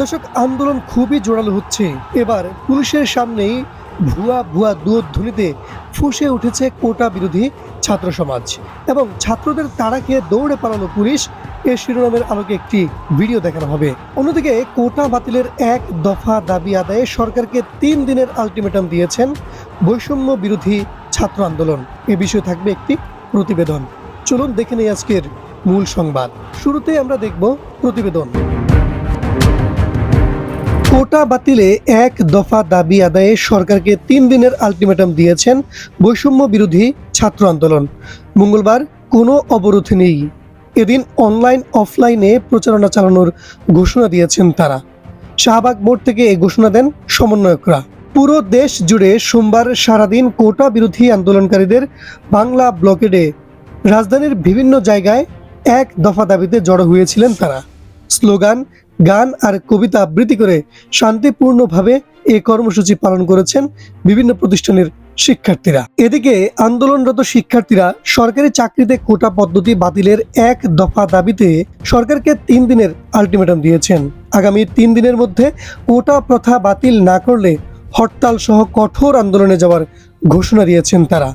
দর্শক, আন্দোলন খুবই জোরালো হচ্ছে। এবার পুলিশের সামনেই ভুয়া ভুয়া দুধ্বনিতে ফুঁসে উঠেছে কোটা বিরোধী ছাত্র সমাজ। এবং ছাত্রদের তাড়া খেয়ে দৌড়ে পালানো পুলিশ এ শিরোনামের আলোকে একটি ভিডিও দেখানো হবে। অন্যদিকে, কোটা বাতিলের এক দফা দাবি আদায়ে সরকারকে তিন দিনের আলটিমেটাম দিয়েছেন বৈষম্য বিরোধী ছাত্র আন্দোলন। এ বিষয়ে থাকবে একটি প্রতিবেদন। চলুন দেখে নেই আজকের মূল সংবাদ। শুরুতে আমরা দেখব প্রতিবেদন। কোটা বাতিলে এক দফা দাবি আদায়ে সরকারকে তিন দিনের আলটিমেটাম দিয়েছেন বৈষম্য বিরোধী ছাত্র আন্দোলন। মঙ্গলবার কোনো অবরোধ নেই। এদিন অনলাইন, অফলাইনে প্রচারণা চালানোর ঘোষণা দিয়েছেন তারা। শাহবাগ মোড় থেকে এই ঘোষণা দেন সমন্বয়করা। পুরো দেশ জুড়ে সোমবার সারাদিন কোটা বিরোধী আন্দোলনকারীদের বাংলা ব্লকেডে রাজধানীর বিভিন্ন জায়গায় এক দফা দাবিতে জড়ো হয়েছিলেন তারা। স্লোগান গান আর কবিতা আবৃত্তি করে শান্তিপূর্ণভাবে এই কর্মসূচি পালন করেছেন বিভিন্ন প্রতিষ্ঠানের শিক্ষার্থীরা। এদিকে আন্দোলনরত শিক্ষার্থীরা সরকারি চাকরিতে কোটা পদ্ধতি বাতিলের এক দফা দাবিতে সরকারকে তিন দিনের আলটিমেটাম দিয়েছেন। আগামী তিন দিনের মধ্যে কোটা প্রথা বাতিল না করলে হরতাল সহ কঠোর আন্দোলনে যাওয়ার ঘোষণা দিয়েছেন তারা।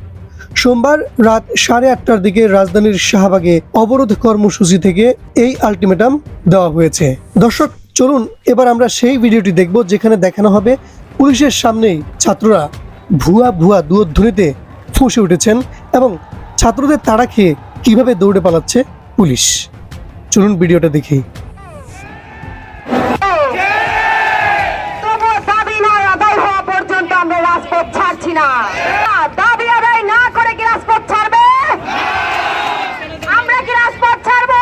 সোমবার রাত সাড়ে আটটার দিকে রাজধানীর শাহবাগে অবরোধ কর্মসূচি থেকে এই আলটিমেটাম দেওয়া হয়েছে। দর্শক, চলুন, এবার আমরা সেই ভিডিওটি দেখব যেখানে দেখানো হবে পুলিশের সামনেই ছাত্ররা ভুয়া ভুয়া দুধ্বনিতে ফুঁসে উঠেছেন এবং ছাত্রদের তাড়া খেয়ে কীভাবে দৌড়ে পালাচ্ছে পুলিশ। চলুন ভিডিওটা দেখি তবুও দাবি নয় আদায় হওয়া পর্যন্ত আমরা রাজপথ ছাড়ছি না দাবি আদায় না করে কি রাজপথ ছাড়বে আমরা কি রাজপথ ছাড়বো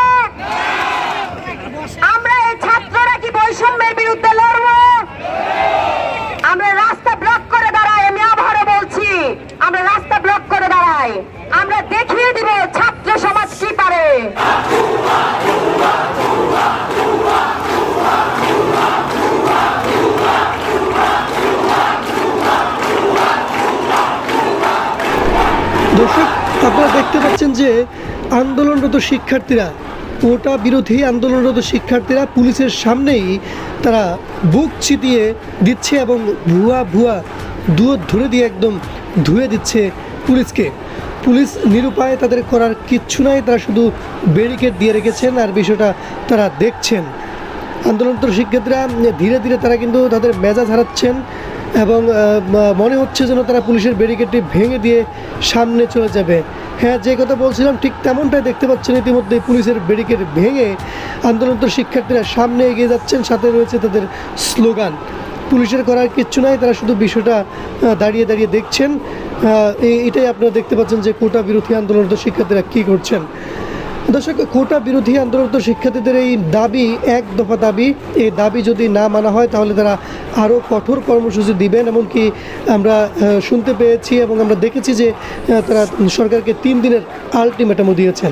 আমরা এই ছাত্ররা কি বৈষম্যের বিরুদ্ধে লড়বো আমরা রাস্তা ব্লক করে দাঁড়াই আমি আবারও বলছি আমরা রাস্তা ব্লক করে দাঁড়াই আমরা দেখিয়ে দিব ছাত্র সমাজ কি পারে। দর্শক, আপনারা দেখতে পাচ্ছেন যে আন্দোলনরত শিক্ষার্থীরা কোটা বিরোধী আন্দোলনরত শিক্ষার্থীরা পুলিশের সামনেই তারা বুক চিতিয়ে দিচ্ছে এবং ভুয়া ভুয়া দুয়ো ধরে দিয়ে একদম ধুয়ে দিচ্ছে পুলিশকে। পুলিশ নিরুপায় তাদের করার কিচ্ছু নাই, তারা শুধু ব্যারিকেড দিয়ে রেখেছেন আর বিষয়টা তারা দেখছেন। আন্দোলনরত শিক্ষার্থীরা, ধীরে ধীরে তারা কিন্তু তাদের মেজাজ হারাচ্ছেন এবং মনে হচ্ছে যেন তারা পুলিশের ব্যারিকেডটি ভেঙে দিয়ে সামনে চলে যাবে। হ্যাঁ যে কথা বলছিলাম, ঠিক তেমনটাই দেখতে পাচ্ছেন ইতিমধ্যে পুলিশের ব্যারিকেড ভেঙে আন্দোলনরত শিক্ষার্থীরা সামনে এগিয়ে যাচ্ছেন, সাথে রয়েছে তাদের স্লোগান পুলিশের করার কিচ্ছু নাই, তারা শুধু বিষয়টা দাঁড়িয়ে দাঁড়িয়ে দেখছেন। এটাই আপনারা দেখতে পাচ্ছেন যে কোটা বিরোধী আন্দোলনরত শিক্ষার্থীরা কী করছেন। দর্শক, কোটা বিরোধী আন্দোলনরত শিক্ষার্থীদের এই দাবি, এক দফা দাবি এই দাবি যদি না মানা হয় তাহলে তারা আরও কঠোর কর্মসূচি দিবেন এমনকি আমরা শুনতে পেয়েছি এবং আমরা দেখেছি যে তারা সরকারকে তিন দিনের আলটিমেটামও দিয়েছেন।